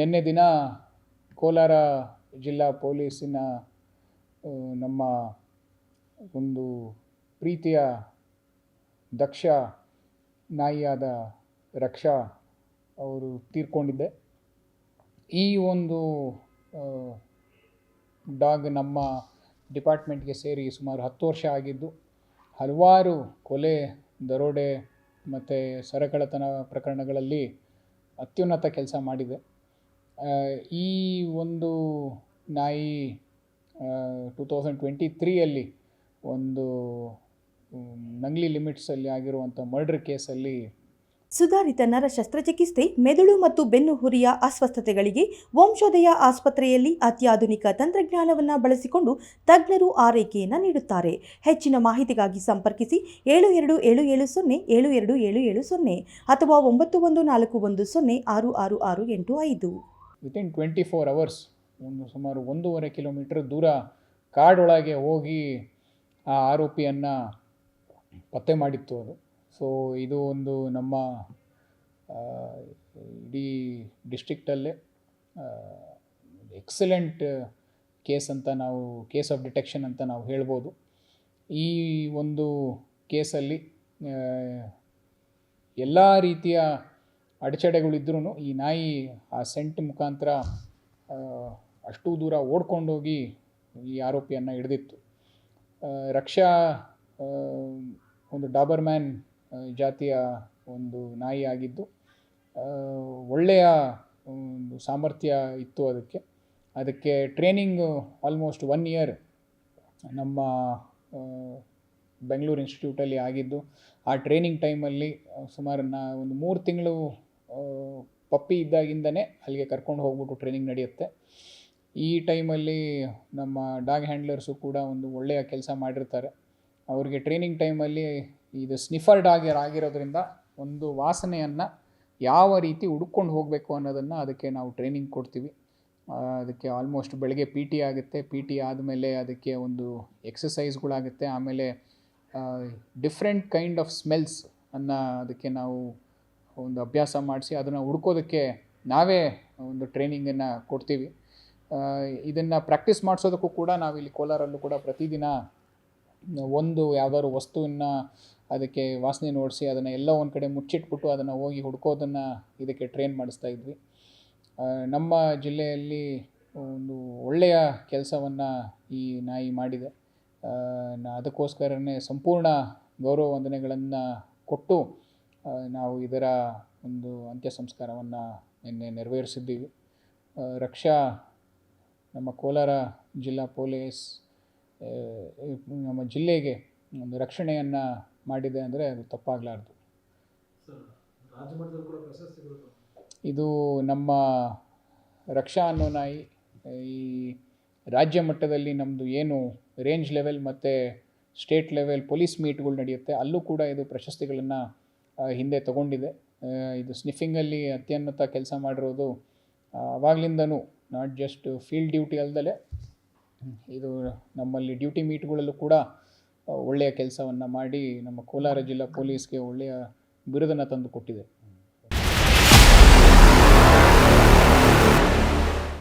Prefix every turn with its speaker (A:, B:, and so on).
A: ನಿನ್ನೆ ದಿನ ಕೋಲಾರ ಜಿಲ್ಲಾ ಪೊಲೀಸಿನ ನಮ್ಮ ಒಂದು ಪ್ರೀತಿಯ ದಕ್ಷ ನಾಯಿಯಾದ ರಕ್ಷಾ ಅವರು ತೀರ್ಕೊಂಡಿದ್ದೆ. ಈ ಒಂದು ಡಾಗ್ ನಮ್ಮ ಡಿಪಾರ್ಟ್ಮೆಂಟ್ಗೆ ಸೇರಿ ಸುಮಾರು ಹತ್ತು ವರ್ಷ ಆಗಿದ್ದು, ಹಲವಾರು ಕೊಲೆ, ದರೋಡೆ ಮತ್ತು ಸರಕಳತನ ಪ್ರಕರಣಗಳಲ್ಲಿ ಅತ್ಯುನ್ನತ ಕೆಲಸ ಮಾಡಿದೆ. ಈ ಒಂದು ನಾಯಿ ಟೂ ತೌಸಂಡ್ ಟ್ವೆಂಟಿ ತ್ರೀಯಲ್ಲಿ ಒಂದು ನಂಗ್ಲಿ ಲಿಮಿಟ್ಸಲ್ಲಿ ಆಗಿರುವಂಥ ಮರ್ಡರ್ ಕೇಸಲ್ಲಿ
B: ಸುಧಾರಿತ ನರ ಶಸ್ತ್ರಚಿಕಿತ್ಸೆ, ಮೆದುಳು ಮತ್ತು ಬೆನ್ನುಹುರಿಯ ಅಸ್ವಸ್ಥತೆಗಳಿಗೆ ವಂಶೋದಯ ಆಸ್ಪತ್ರೆಯಲ್ಲಿ ಅತ್ಯಾಧುನಿಕ ತಂತ್ರಜ್ಞಾನವನ್ನು ಬಳಸಿಕೊಂಡು ತಜ್ಞರು ಆರೈಕೆಯನ್ನು ನೀಡುತ್ತಾರೆ. ಹೆಚ್ಚಿನ ಮಾಹಿತಿಗಾಗಿ ಸಂಪರ್ಕಿಸಿ ಏಳು ಎರಡು ಏಳು ಏಳು ಸೊನ್ನೆ ಏಳು ಎರಡು ಏಳು ಏಳು ಸೊನ್ನೆ ಅಥವಾ ಒಂಬತ್ತು ಒಂದು ನಾಲ್ಕು ಒಂದು ಸೊನ್ನೆ ಆರು ಆರು ಆರು ಎಂಟು ಐದು
A: ವಿತಿನ್ ಟ್ವೆಂಟಿ ಫೋರ್ ಅವರ್ಸ್ ಒಂದು ಸುಮಾರು ಒಂದೂವರೆ ಕಿಲೋಮೀಟ್ರ್ ದೂರ ಕಾಡೊಳಗೆ ಹೋಗಿ ಆ ಆರೋಪಿಯನ್ನು ಪತ್ತೆ ಮಾಡಿತ್ತು ಅದು. ಸೊ ಇದು ಒಂದು ನಮ್ಮ ಇಡೀ ಡಿಸ್ಟ್ರಿಕ್ಟಲ್ಲೇ ಎಕ್ಸಲೆಂಟ್ ಕೇಸ್ ಅಂತ ನಾವು ಕೇಸ್ ಆಫ್ ಡಿಟೆಕ್ಷನ್ ಅಂತ ನಾವು ಹೇಳ್ಬೋದು. ಈ ಒಂದು ಕೇಸಲ್ಲಿ ಎಲ್ಲ ರೀತಿಯ ಅಡಚಣೆಗಳಿದ್ರೂ ಈ ನಾಯಿ ಆ ಸೆಂಟ್ ಮುಖಾಂತರ ಅಷ್ಟು ದೂರ ಓಡ್ಕೊಂಡೋಗಿ ಈ ಆರೋಪಿಯನ್ನು ಹಿಡಿದಿತ್ತು. ರಕ್ಷಾ ಒಂದು ಡಾಬರ್ ಮ್ಯಾನ್ ಜಾತಿಯ ಒಂದು ನಾಯಿ ಆಗಿದ್ದು ಒಳ್ಳೆಯ ಒಂದು ಸಾಮರ್ಥ್ಯ ಇತ್ತು ಅದಕ್ಕೆ. ಅದಕ್ಕೆ ಟ್ರೈನಿಂಗ್ ಆಲ್ಮೋಸ್ಟ್ ಒನ್ ಇಯರ್ ನಮ್ಮ ಬೆಂಗಳೂರು ಇನ್ಸ್ಟಿಟ್ಯೂಟಲ್ಲಿ ಆಗಿದ್ದು, ಆ ಟ್ರೈನಿಂಗ್ ಟೈಮಲ್ಲಿ ಸುಮಾರು ನಾ, ಒಂದು ಮೂರು ತಿಂಗಳು ಪಪ್ಪಿ ಇದ್ದಾಗಿಂದನೇ ಅಲ್ಲಿಗೆ ಕರ್ಕೊಂಡು ಹೋಗ್ಬಿಟ್ಟು ಟ್ರೈನಿಂಗ್ ನಡೆಯುತ್ತೆ. ಈ ಟೈಮಲ್ಲಿ ನಮ್ಮ ಡಾಗ್ ಹ್ಯಾಂಡ್ಲರ್ಸು ಕೂಡ ಒಂದು ಒಳ್ಳೆಯ ಕೆಲಸ ಮಾಡಿರ್ತಾರೆ. ಅವ್ರಿಗೆ ಟ್ರೈನಿಂಗ್ ಟೈಮಲ್ಲಿ ಇದು ಸ್ನಿಫರ್ ಡಾಗ್ ಆಗಿರೋದ್ರಿಂದ ಒಂದು ವಾಸನೆಯನ್ನು ಯಾವ ರೀತಿ ಹುಡ್ಕೊಂಡು ಹೋಗಬೇಕು ಅನ್ನೋದನ್ನು ಅದಕ್ಕೆ ನಾವು ಟ್ರೈನಿಂಗ್ ಕೊಡ್ತೀವಿ. ಅದಕ್ಕೆ ಆಲ್ಮೋಸ್ಟ್ ಬೆಳಗ್ಗೆ ಪಿ ಟಿ ಆಗುತ್ತೆ. ಪಿ ಟಿ ಆದಮೇಲೆ ಅದಕ್ಕೆ ಒಂದು ಎಕ್ಸಸೈಸ್ಗಳಾಗುತ್ತೆ ಆಮೇಲೆ ಡಿಫ್ರೆಂಟ್ ಕೈಂಡ್ ಆಫ್ ಸ್ಮೆಲ್ಸ್ ಅನ್ನು ಅದಕ್ಕೆ ನಾವು ಒಂದು ಅಭ್ಯಾಸ ಮಾಡಿಸಿ ಅದನ್ನು ಹುಡ್ಕೋದಕ್ಕೆ ನಾವೇ ಒಂದು ಟ್ರೈನಿಂಗನ್ನು ಕೊಡ್ತೀವಿ. ಇದನ್ನು ಪ್ರಾಕ್ಟೀಸ್ ಮಾಡಿಸೋದಕ್ಕೂ ಕೂಡ ನಾವಿಲ್ಲಿ ಕೋಲಾರಲ್ಲೂ ಕೂಡ ಪ್ರತಿದಿನ ಒಂದು ಯಾವುದಾದ್ರು ವಸ್ತುವನ್ನು ಅದಕ್ಕೆ ವಾಸನೆ ನೋಡಿಸಿ ಅದನ್ನು ಎಲ್ಲ ಒಂದು ಕಡೆ ಮುಚ್ಚಿಟ್ಬಿಟ್ಟು ಅದನ್ನು ಹೋಗಿ ಹುಡ್ಕೋದನ್ನು ಇದಕ್ಕೆ ಟ್ರೈನ್ ಮಾಡಿಸ್ತಾ ಇದ್ವಿ. ನಮ್ಮ ಜಿಲ್ಲೆಯಲ್ಲಿ ಒಂದು ಒಳ್ಳೆಯ ಕೆಲಸವನ್ನು ಈ ನಾಯಿ ಮಾಡಿದೆ. ಅದಕ್ಕೋಸ್ಕರನೇ ಸಂಪೂರ್ಣ ಗೌರವ ವಂದನೆಗಳನ್ನು ಕೊಟ್ಟು ನಾವು ಇದರ ಒಂದು ಅಂತ್ಯ ಸಂಸ್ಕಾರವನ್ನು ನಿನ್ನೆ ನೆರವೇರಿಸಿದ್ದೀವಿ. ರಕ್ಷಾ, ನಮ್ಮ ಕೋಲಾರ ಜಿಲ್ಲಾ ಪೊಲೀಸ್ ನಮ್ಮ ಜಿಲ್ಲೆಗೆ ಒಂದು ರಕ್ಷಣೆಯನ್ನು ಮಾಡಿದೆ ಅಂದರೆ ಅದು ತಪ್ಪಾಗಲಾರ್ದು. ಇದು ನಮ್ಮ ರಕ್ಷಾ ಅನ್ನೋ ನಾಯಿ, ಈ ರಾಜ್ಯ ಮಟ್ಟದಲ್ಲಿ ನಮ್ಮದು ಏನು ರೇಂಜ್ ಲೆವೆಲ್ ಮತ್ತು ಸ್ಟೇಟ್ ಲೆವೆಲ್ ಪೊಲೀಸ್ ಮೀಟ್ಗಳು ನಡೆಯುತ್ತೆ, ಅಲ್ಲೂ ಕೂಡ ಇದು ಪ್ರಶಸ್ತಿಗಳನ್ನು ಹಿಂದೆ ತಗೊಂಡಿದೆ. ಇದು ಸ್ನಿಫಿಂಗಲ್ಲಿ ಅತ್ಯನ್ನತ ಕೆಲಸ ಮಾಡಿರೋದು ಅವಾಗಲಿಂದನೂ ನಾಟ್ ಜಸ್ಟ್ ಫೀಲ್ಡ್ ಡ್ಯೂಟಿ ಅಲ್ದಲೆ, ಇದು ನಮ್ಮಲ್ಲಿ ಡ್ಯೂಟಿ ಮೀಟ್ಗಳಲ್ಲೂ ಕೂಡ ಒಳ್ಳೆಯ ಕೆಲಸವನ್ನು ಮಾಡಿ ನಮ್ಮ ಕೋಲಾರ ಜಿಲ್ಲಾ ಪೊಲೀಸ್ಗೆ ಒಳ್ಳೆಯ ಬಿರುದನ್ನು ತಂದು ಕೊಟ್ಟಿದೆ.